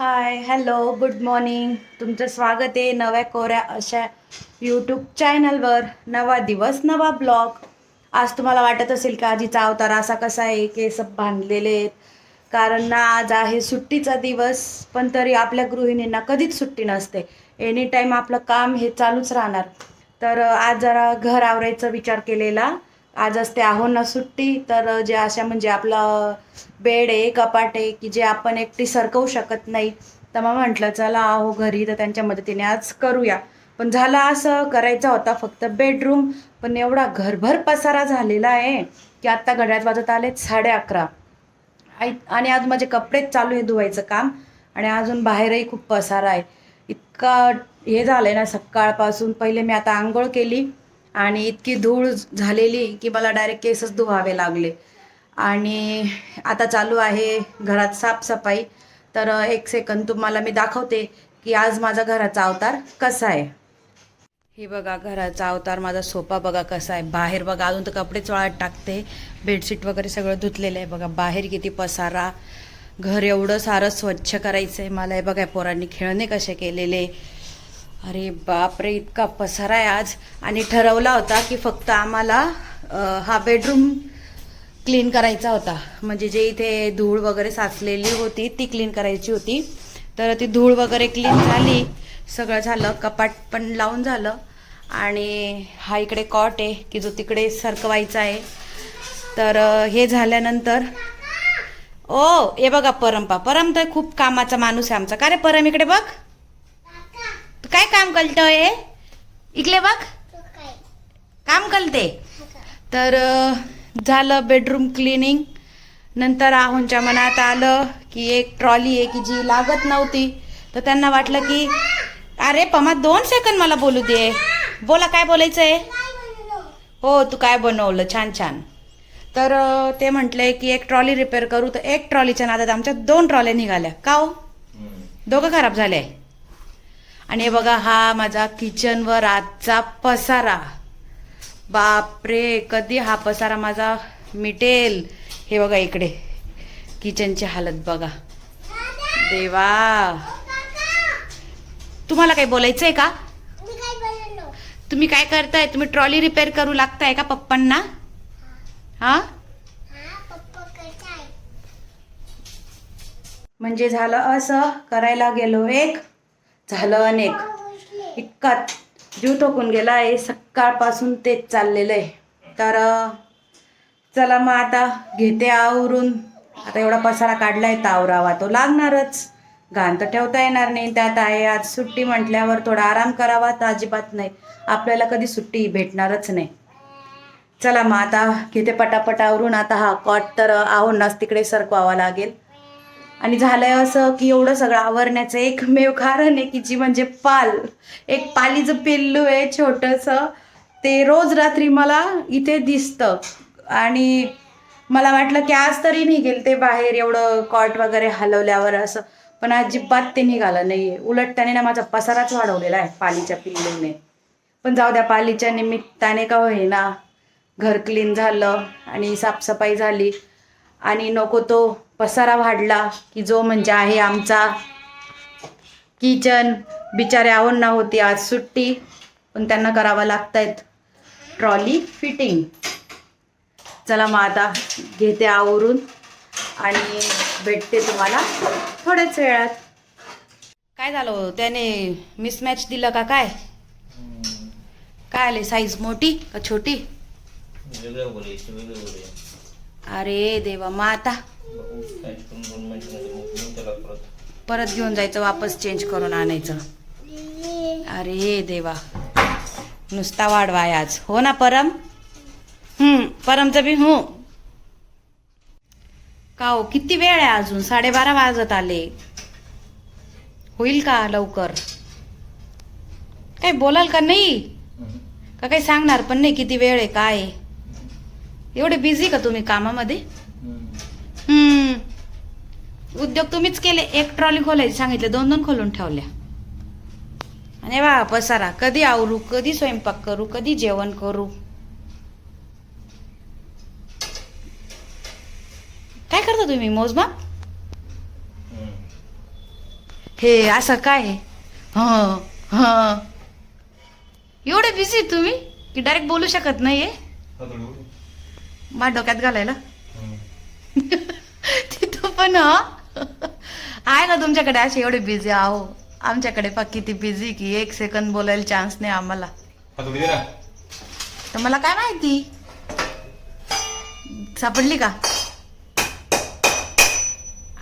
Hi hello good morning तुमचं स्वागत आहे नव्या कोऱ्या अशा यूट्यूब चॅनलवर नवा दिवस नवा ब्लॉग आज तुम्हाला वाटत असेल का आजीचा अवतार असा कसा आहे केस बांधलेले आहेत. कारण ना आज आहे सुट्टीचा दिवस पण तरी आपल्या गृहिणींना कधीच सुट्टी नसते. एनी टाईम आपलं काम हे चालूच राहणार. तर आज जरा घर आवरायचा विचार केलेला. आज असते आहो ना सुट्टी तर जे अशा म्हणजे आपलं बेड आहे कपाट आहे की जे आपण एकटी सरकवू शकत नाही. तर मग म्हटलं चला आहो घरी तर त्यांच्या मदतीने आज करूया. पण झालं असं करायचा होता फक्त बेडरूम पण एवढा घरभर पसारा झालेला आहे की आत्ता घड्यात वाजत आले साडे अकरा. आणि आज माझे कपडेच चालू आहे धुवायचं काम आणि अजून बाहेरही खूप पसारा आहे. इतका हे झालं आहे ना सकाळपासून पहिले मी आता आंघोळ केली आणि इतकी धूळ झालेली की मला डायरेक्ट केसच धुवावे लागले. आणि आता चालू आहे घरात साफसफाई. तर एक सेकंद तुम्हाला मी दाखवते की आज माझा घराचा अवतार कसा आहे. हे बघा घराचा अवतार माझा सोपा बघा कसा आहे. बाहेर बघा अजून तर कपडेच वाळत टाकते. बेडशीट वगैरे सगळं धुतलेलं आहे बघा. बाहेर किती पसारा. घर एवढं सारं स्वच्छ करायचं आहे मला. हे बघा पोरांनी खेळणे कसे केलेले. अरे बापरे इतका पसारा आहे आज. आणि ठरवला होता की फक्त आम्हाला हा बेडरूम क्लीन करायचा होता. म्हणजे जे इथे धूळ वगैरे साचलेली होती ती क्लीन करायची होती. तर ती धूळ वगैरे क्लीन झाली. सगळं झालं कपाट पण लावून झालं. आणि हा इकडे कॉट आहे की जो तिकडे सरकवायचा आहे. तर हे झाल्यानंतर ओ हे बघा परमपा परम तर खूप कामाचा माणूस आहे आमचा. का रे परम इकडे बघ. तू काय काम करतोय? इकडे बघ. काम करते. तर झालं बेडरूम क्लिनिंग नंतर आहोंच्या मनात आलं की एक ट्रॉली आहे की जी लागत नव्हती. तर त्यांना वाटलं की अरे पमा दोन सेकंद मला बोलू दे. बोला काय बोलायचं आहे हो तू काय बनवलं? छान छान. तर ते म्हटले की एक ट्रॉली रिपेअर करू. तर एक ट्रॉलीच्या नादात आमच्या दोन ट्रॉल्या निघाल्या. का हो? दोघं खराब झाले. आणि हे बघा हा माझा किचनवर आजचा पसारा. बापरे कधी हा पसारा माझा मिटेल? हे बघा इकडे. किचनची हालत बघा. देवा. तुम्हाला काही बोलायचंय का? तुम्ही काय करताय? तुम्ही ट्रॉली रिपेअर करू लागताय का पप्पांना? हा? म्हणजे झालं असं करायला गेलो एक. झालं अनेक. इतका जीव ठोकून गेला आहे सकाळपासून तेच चाललेलं आहे तर चला मग आता घेते आवरून. आता एवढा पसारा काढलाय तर आवरावा तो लागणारच. घाण तर ठेवता येणार नाही. त्यात आहे आज सुट्टी म्हटल्यावर थोडा आराम करावा तर अजिबात नाही. आपल्याला कधी सुट्टी भेटणारच नाही. चला मग आता घेते पटापट आवरून. आता हा कॉट तर आहोंनाच तिकडे सरकवावा लागेल. आणि झालंय असं की एवढं सगळं आवरण्याचं एकमेव कारण आहे की जी म्हणजे पाल. एक पालीचं पिल्लू आहे छोटंसं. ते रोज रात्री मला इथे दिसतं. आणि मला वाटलं की आज तरी निघेल ते बाहेर एवढं कॉट वगैरे हलवल्यावर असं. पण अजिबात ते निघालं नाही उलट त्याने ना माझा पसाराच वाढवलेला आहे पालीच्या पिल्लूने. पण जाऊ द्या पालीच्या निमित्ताने का होईना. घर क्लीन झालं आणि साफसफाई झाली. आणि नको तो पसारा वाढला की जो म्हणजे आहे आमचा किचन. बिचारे ना होती आज सुट्टी. पण त्यांना करावं लागतायत ट्रॉली फिटिंग. चला मग आता घेते आवरून आणि भेटते तुम्हाला थोड्याच वेळात. काय झालं हो? त्याने मिसमॅच दिलं का काय? काय आले? साईज मोठी का छोटी? अरे देवा मग आता. काय परत घेऊन जायचं वापस चेंज करून आणायचं. अरे देवा. नुसता वाढवा आहे आज. हो ना परम? हम्म परमचं बी हो का हो किती वेळ आहे अजून? साडेबारा वाजत आले. होईल का लवकर? काही बोलाल का नाही? का काही सांगणार पण नाही किती वेळ आहे काय? एवढे बिझी का तुम्ही कामामध्ये? हम्म. उद्योग तुम्हीच केले. एक ट्रॉली खोलायची सांगितले दोन दोन खोलून ठेवल्या. आणि बा पसारा. कधी आवरू कधी स्वयंपाक करू कधी जेवण करू. काय करता तुम्ही मोजमाप? हे असं काय? हं हं. एवढे बिझी तुम्ही की डायरेक्ट बोलू शकत नाही मा डोक्यात घालायला. तिथं पण हं? आहे ना तुमच्याकडे असे एवढे बिझी आहो आमच्याकडे पा किती बिझी की एक सेकंद बोलायला चान्स नाही आम्हाला. तर मला काय माहिती? सापडली का?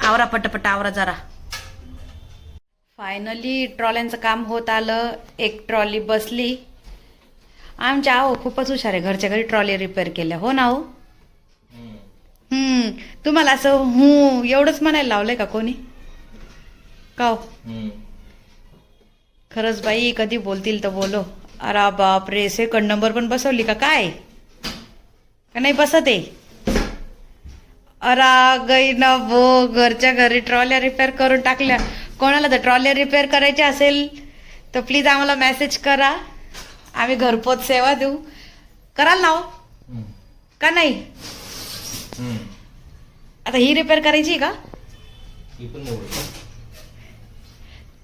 आवरा पटपट आवरा जरा. फायनली ट्रॉल्यांचं काम होत आलं. एक ट्रॉली बसली. आमच्या आहो खूपच हुशार आहे. घरच्या घरी ट्रॉली रिपेअर केल्या. हो ना हो तुम्हाला असं हू एवढंच म्हणायला लावलंय का कोणी? का हो खरंच बाई कधी बोलतील तर बोलो. अरे बाप रे सेकंड नंबर पण बसवली का काय? का नाही बसत आहे? अरा गई ना बो घरच्या घरी ट्रॉल्या रिपेअर करून टाकल्या. कोणाला तर ट्रॉल्या रिपेअर करायच्या असेल तर प्लीज आम्हाला मेसेज करा. आम्ही घरपोच सेवा देऊ. कराल ना हो. का नाही? आता ही रिपेअर करायची आहे का?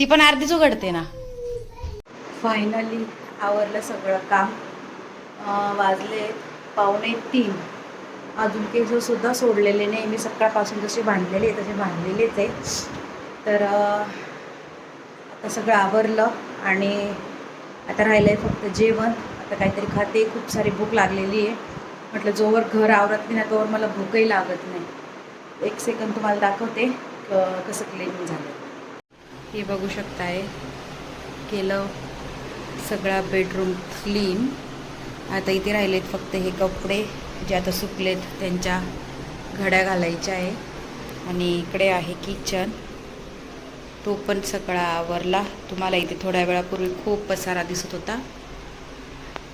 ती पण अर्धीच उघडते ना. फायनली आवरलं सगळं काम. वाजले पावणे तीन. अजून केस सुद्धा सोडलेले नाही. मी सकाळपासून जसे बांधलेले आहे तसे बांधलेलेच आहे. तर आता सगळं आवरलं आणि आता राहिलं आहे फक्त जेवण. आता काहीतरी खाते. खूप सारी भूक लागलेली आहे. म्हटलं जोवर घर आवरत नाही ना तोवर मला भूकही लागत नाही. एक सेकंद तुम्हाला दाखवते क- कसं क्लिनिंग झालं हे बघू शकताय. केलं. सगळा बेडरूम क्लीन आता इथे राहिलेत फक्त हे कपडे जे आता सुकलेत त्यांच्या घड्या घालायच्या आहे. आणि इकडे आहे किचन तो पण सगळा आवरला. तुम्हाला इथे थोड्या वेळापूर्वी खूप पसारा दिसत होता.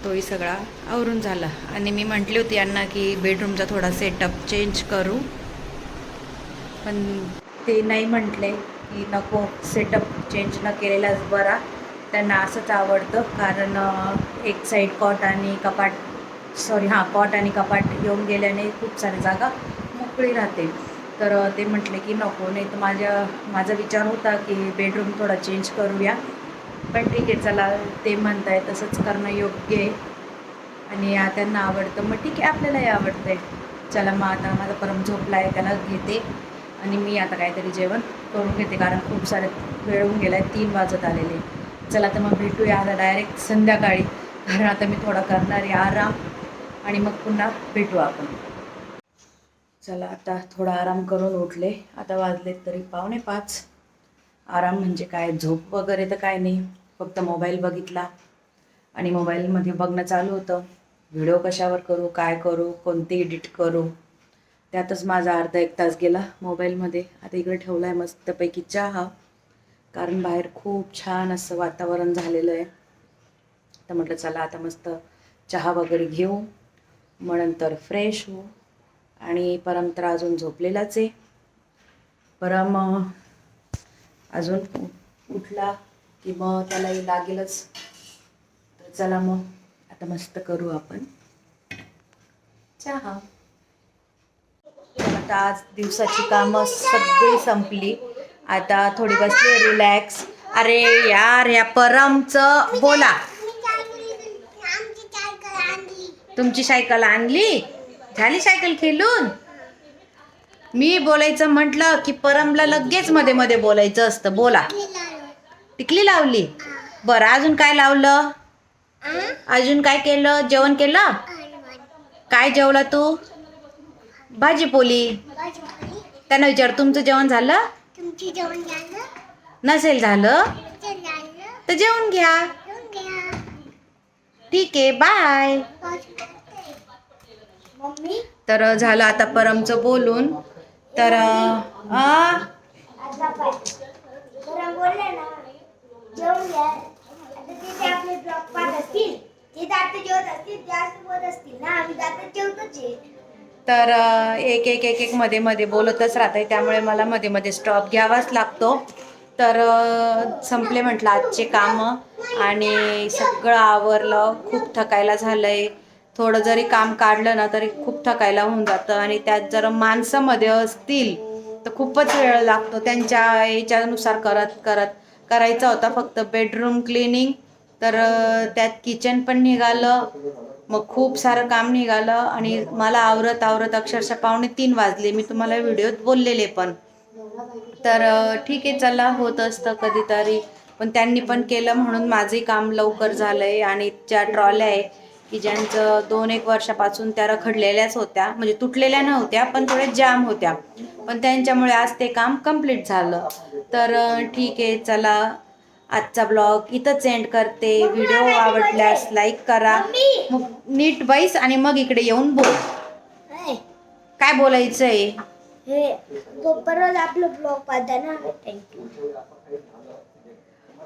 तोही सगळा आवरून झाला. आणि मी म्हटली होती यांना की बेडरूमचा थोडा सेटअप चेंज करू. पण ते नाही म्हटले. की नको सेटअप चेंज न केलेलाच बरा. त्यांना असंच आवडतं कारण एक साईड कॉट आणि कपाट सॉरी हां कॉट आणि कपाट येऊन गेल्याने खूप सारी जागा मोकळी राहते. तर ते म्हटले की नको नाही तर माझ्या माझा विचार होता की बेडरूम थोडा चेंज करूया. पण ठीक आहे चला ते म्हणताय तसंच करणं योग्य आहे. आणि त्यांना आवडतं. मग ठीक आहे आपल्यालाही आवडतं आहे चला मग आता माझा परम झोपला आहे त्याला घेते. आणि मी आता काहीतरी जेवण करून घेते कारण खूप सारे वेळ होऊन गेला आहे तीन वाजत आलेले चला तर मग भेटूया आता डायरेक्ट संध्याकाळी कारण आता मी थोडा करणार आहे आराम आणि मग पुन्हा भेटू आपण. चला आता थोडा आराम करून उठले. आता वाजलेत तरी पावणे पाच. आराम म्हणजे काय? झोप वगैरे तर काय नाही. फक्त मोबाईल बघितला आणि मोबाईलमध्ये बघणं चालू होतं. व्हिडिओ कशावर करू काय करू कोणते एडिट करू? त्यातच माझा अर्धा एक तास गेला मोबाईलमध्ये. आता इकडे ठेवला आहे मस्तपैकी चहा. कारण बाहेर खूप छान असं वातावरण झालेलं आहे. तर म्हटलं चला आता मस्त चहा वगैरे घेऊ. मग नंतर फ्रेश होऊ. आणि परम तर अजून झोपलेलाच आहे. परम अजून उठला की मग त्यालाही लागेलच. तर चला मग आता मस्त करू आपण. चहा. आता आज दिवसाची कामं सगळी संपली. आता थोडी बसली रिलॅक्स अरे यार या परमचं बोला. तुमची सायकल आणली? झाली सायकल खेळून? मी बोलायचं म्हटलं की परमला लगेच मध्ये मध्ये बोलायचं असतं. बोला. टिकली लावली? बरं अजून काय लावलं? अजून काय केलं? जेवण केलं? काय जेवला तू? भाजी पोली. त्यांना विचार तुमचं जेवण झालं? तुमची जेवण झालं? नसेल झालं? तर जेवून घ्या. जेवण घ्या. ठीक आहे बाय. मम्मी? तर झालं आता परमचं बोलून. तर आ, जेवत असतील ना. आम्ही तर एक एक एक एक मध्ये मध्ये बोलतच राहते त्यामुळे मला मध्ये मध्ये स्टॉप घ्यावाच लागतो. तर संपले म्हटलं आजचे कामं. आणि सगळं आवरलं. खूप थकायला झालंय. थोडं जरी काम काढलं ना तरी खूप थकायला होऊन जातं. आणि त्यात जर माणसामध्ये असतील तर खूपच वेळ लागतो. त्यांच्या याच्यानुसार करत करत करायचा होता फक्त बेडरूम क्लिनिंग तर त्यात किचन पण निघालं. मग खूप सारं काम निघालं आणि मला आवरत आवरत अक्षरशः पावणे तीन वाजले. मी तुम्हाला व्हिडिओत बोललेले पण. तर ठीक आहे चला होत असतं कधीतरी. पण त्यांनी पण केलं म्हणून माझंही काम लवकर झालंय आणि ज्या ट्रॉल्या आहे की ज्यांचं दोन एक वर्षापासून त्या रखडलेल्याच होत्या. म्हणजे तुटलेल्या नव्हत्या पण थोड्या जाम होत्या. पण त्यांच्यामुळे आज ते काम कंप्लीट झालं. तर ठीक आहे चला आजचा ब्लॉग इथंच एंड करते. व्हिडिओ आवडल्यास लाईक करा. मग नीट बैस आणि मग इकडे येऊन बोल. काय बोलायचं आहे हे तो परत आपलं ब्लॉग पाहता ना. थँक्यू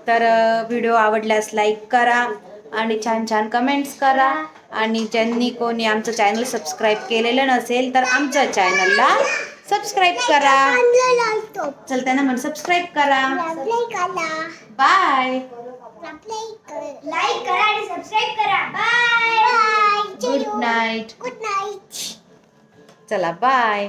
तर व्हिडिओ आवडल्यास लाईक करा आणि छान छान कमेंट्स करा. आणि ज्यांनी कोणी आमचं चॅनल सबस्क्राईब केलेलं नसेल तर आमच्या चॅनलला सबस्क्राईब करा. चल त्यांना म्हण सबस्क्राईब करा. बाय लाईक करा आणि सबस्क्राईब करा. Bye good night good night चला बाय